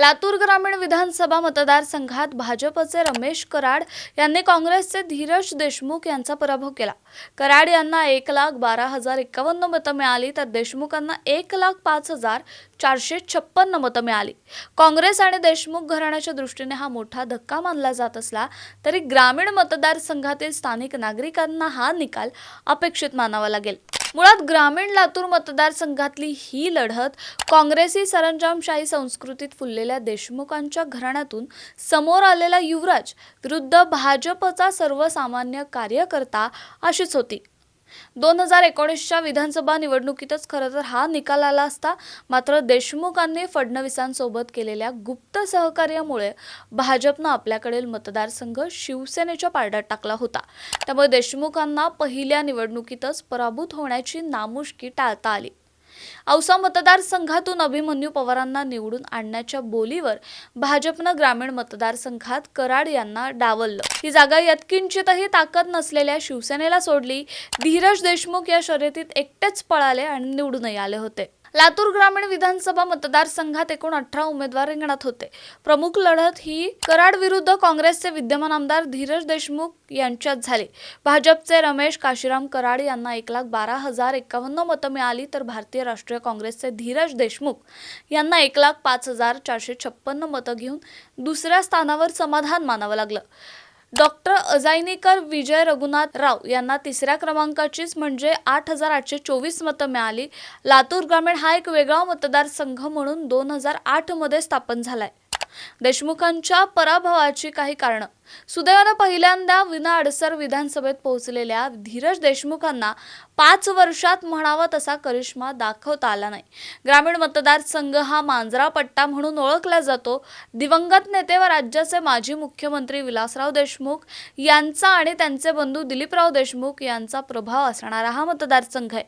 लातूर ग्रामीण विधानसभा मतदारसंघात भाजपचे रमेश कराड यांनी काँग्रेसचे धीरज देशमुख यांचा पराभव केला. कराड यांना एक लाख बारा हजार एकावन्न मतं मिळाली तर देशमुखांना एक लाख पाच हजार चारशे छप्पन्न मतं मिळाली. काँग्रेस आणि देशमुख घराण्याच्या दृष्टीने हा मोठा धक्का मानला जात असला तरी ग्रामीण मतदारसंघातील स्थानिक नागरिकांना हा निकाल अपेक्षित मानावा लागेल. मुळात ग्रामीण लातूर मतदारसंघातली ही लढत काँग्रेसी सरंजामशाही संस्कृतीत फुललेल्या देशमुखांच्या घराण्यातून समोर आलेला युवराज विरुद्ध भाजपचा सर्वसामान्य कार्यकर्ता अशीच होती. दोन हजार एकोणीसच्या विधानसभा निवडणुकीतच खरं तर हा निकाल आला असता मात्र देशमुखांनी फडणवीसांसोबत केलेल्या गुप्त सहकार्यामुळे भाजपनं आपल्याकडील मतदारसंघ शिवसेनेच्या पारड्यात टाकला होता. त्यामुळे देशमुखांना पहिल्या निवडणुकीतच पराभूत होण्याची नामुष्की टाळता आली. औसा मतदारसंघातून अभिमन्यू पवारांना निवडून आणण्याच्या बोलीवर भाजपनं ग्रामीण मतदारसंघात कराड यांना डावललं. ही जागा यत्किंचितही ताकद नसलेल्या शिवसेनेला सोडली. धीरज देशमुख या शर्यतीत एकटेच पळाले आणि निवडूनही आले होते. लातूर ग्रामीण विधानसभा मतदारसंघात एकूण अठरा उमेदवार रिंगणात होते. प्रमुख लढत ही कराड विरुद्ध काँग्रेसचे विद्यमान आमदार धीरज देशमुख यांच्यात झाली. भाजपचे रमेश काशीराम कराड यांना एक लाख बारा हजार एकावन्न मतं मिळाली तर भारतीय राष्ट्रीय काँग्रेसचे धीरज देशमुख यांना एक लाख पाच हजार चारशे छप्पन्न मतं घेऊन दुसऱ्या स्थानावर समाधान मानावं लागलं. डॉक्टर अजायनीकर विजय रघुनाथ राव यांना तिसऱ्या क्रमांकाचीच म्हणजे आठ हजार आठशे चोवीस मतं मिळाली. लातूर ग्रामीण हा एक वेगळा मतदारसंघ म्हणून दोन हजार आठमध्ये स्थापन झालाय. देशमुखांच्या पराभवाची काही कारणं. सुदैवानं पहिल्यांदा विना अडसर विधानसभेत पोहोचलेल्या धीरज देशमुखांना पाच वर्षात म्हणावा तसा करिश्मा दाखवता आला नाही. ग्रामीण मतदारसंघ हा मांजरा पट्टा म्हणून ओळखला जातो. दिवंगत नेते व राज्याचे माजी मुख्यमंत्री विलासराव देशमुख यांचा आणि त्यांचे बंधू दिलीपराव देशमुख यांचा प्रभाव असणारा हा मतदारसंघ आहे.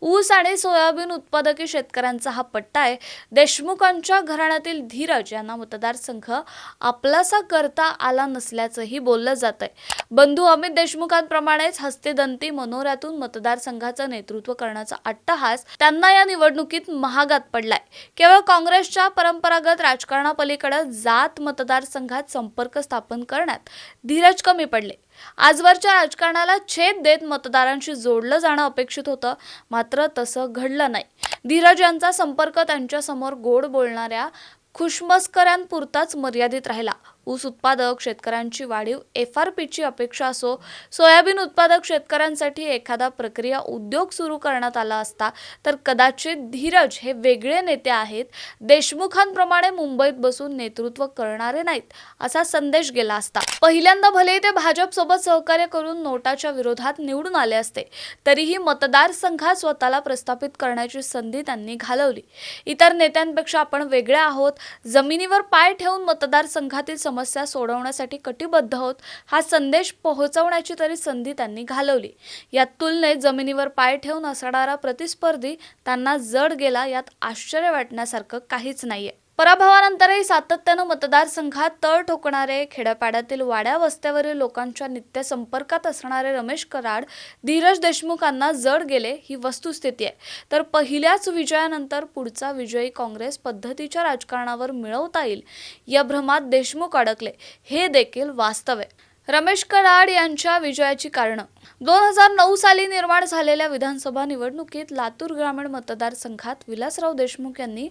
ऊस आणि सोयाबीन उत्पादकी शेतकऱ्यांचा हा पट्टा आहे. देशमुखांच्या घराण्यातील धीरज यांना मतदारसंघ आपलासा करता आला नसल्या असल्याचंही बोललं जात आहे बंधू अमित देशमुखांप्रमाणेच हस्तेदंती मनोऱ्यातून मतदारसंघाचं नेतृत्व करण्याचा अट्टहास त्यांना या निवडणुकीत महागात पडलाय. केवळ काँग्रेसच्या परंपरागत राजकारणापलीकडे जात मतदारसंघात संपर्क स्थापन करण्यात धीरज कमी पडले. आजवरच्या राजकारणाला छेद देत मतदारांशी जोडलं जाणं अपेक्षित होतं मात्र तसं घडलं नाही. धीरज यांचा संपर्क त्यांच्यासमोर गोड बोलणाऱ्या खुशमस्करांपुरताच मर्यादित राहिला. ऊस उत्पादक शेतकऱ्यांची वाढीव एफ आर पीची अपेक्षा असो सोयाबीन उत्पादक शेतकऱ्यांसाठी एखादा प्रक्रिया उद्योग सुरू करण्यात आला असता तर कदाचित धीरज हे वेगळे नेते आहेत. देशमुखांप्रमाणे मुंबईत बसून नेतृत्व करणारे नाहीत असा संदेश गेला असता. पहिल्यांदा भले ते भाजपसोबत सहकार्य करून नोटाच्या विरोधात निवडून आले असते तरीही मतदारसंघात स्वतःला प्रस्थापित करण्याची संधी त्यांनी घालवली. इतर नेत्यांपेक्षा आपण वेगळे आहोत. जमिनीवर पाय ठेवून मतदारसंघातील समस्या सोडवण्यासाठी कटिबद्ध आहोत हा संदेश पोहोचवण्याची तरी संधी त्यांनी घालवली. या तुलनेत जमिनीवर पाय ठेवून असणारा प्रतिस्पर्धी त्यांना जड गेला यात आश्चर्य वाटण्यासारखं काहीच नाहीये. पराभवानंतरही सातत्यानं मतदारसंघात तळ ठोकणारे खेड्यापाड्यातील वाड्या वस्त्यावरील लोकांच्या नित्य संपर्कात असणारे रमेश कराड धीरज देशमुखांना जड गेले ही वस्तुस्थिती आहे. तर पहिल्याच विजयानंतर पुढचा विजयी काँग्रेस पद्धतीच्या राजकारणावर मिळवता येईल या भ्रमात देशमुख अडकले. हे देखील वास्तव आहे. रमेश कराड यांच्या विजयाची कारणं. दोन हजार नऊ साली निर्माण झालेल्या विधानसभा निवडणुकीत लातूर ग्रामीण मतदारसंघात विलासराव देशमुख यांनी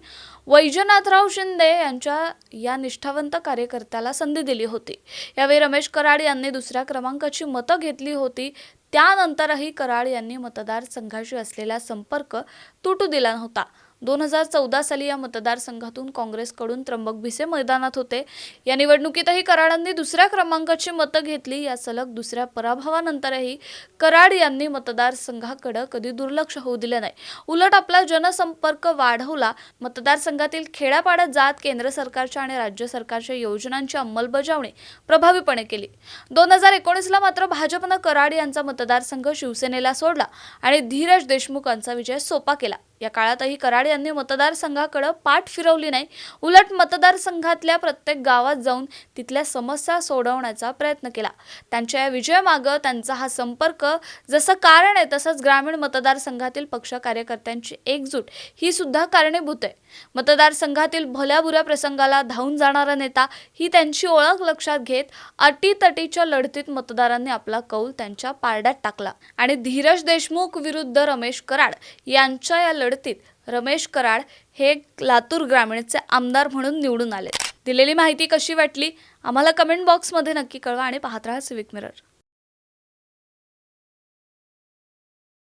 वैजनाथराव शिंदे यांच्या या निष्ठावंत कार्यकर्त्याला संधी दिली होती. यावेळी रमेश कराड यांनी दुसऱ्या क्रमांकाची मतं घेतली होती. त्यानंतरही कराड यांनी मतदारसंघाशी असलेला संपर्क तुटू दिला नव्हता. दोन हजार चौदा साली या मतदारसंघातून काँग्रेसकडून त्र्यंबक भिसे मैदानात होते. या निवडणुकीतही कराडांनी दुसऱ्या क्रमांकाची मतं घेतली. या सलग दुसऱ्या पराभवानंतरही कराड यांनी मतदारसंघाकडे कधी दुर्लक्ष होऊ दिले नाही. उलट आपला जनसंपर्क वाढवला. मतदारसंघातील खेड्यापाड्यात जात केंद्र सरकारच्या आणि राज्य सरकारच्या योजनांची अंमलबजावणी प्रभावीपणे केली. दोन हजार एकोणीसला मात्र भाजपनं कराड यांचा मतदारसंघ शिवसेनेला सोडला आणि धीरज देशमुखांचा विजय सोपा केला. या काळातही कराड यांनी मतदारसंघाकडे पाठ फिरवली नाही. उलट मतदारसंघातल्या प्रत्येक गावात जाऊन तिथल्या समस्या सोडवण्याचा प्रयत्न केला. त्यांच्या या विजयामागं त्यांचा हा संपर्क जसं कारण आहे तसंच ग्रामीण मतदारसंघातील पक्ष कार्यकर्त्यांची एकजूट ही सुद्धा कारणीभूत आहे. मतदारसंघातील भल्याबुऱ्या प्रसंगाला धावून जाणारा नेता ही त्यांची ओळख लक्षात घेत अटीतटीच्या लढतीत मतदारांनी आपला कौल त्यांच्या पारड्यात टाकला. आणि धीरज देशमुख विरुद्ध रमेश कराड यांच्या या लढ लढतीत रमेश कराड हे लातूर ग्रामीणचे आमदार म्हणून निवडून आले दिलेली माहिती कशी वाटली? आम्हाला कमेंट बॉक्समध्ये नक्की कळवा आणि पाहत राहा सिविक मिरर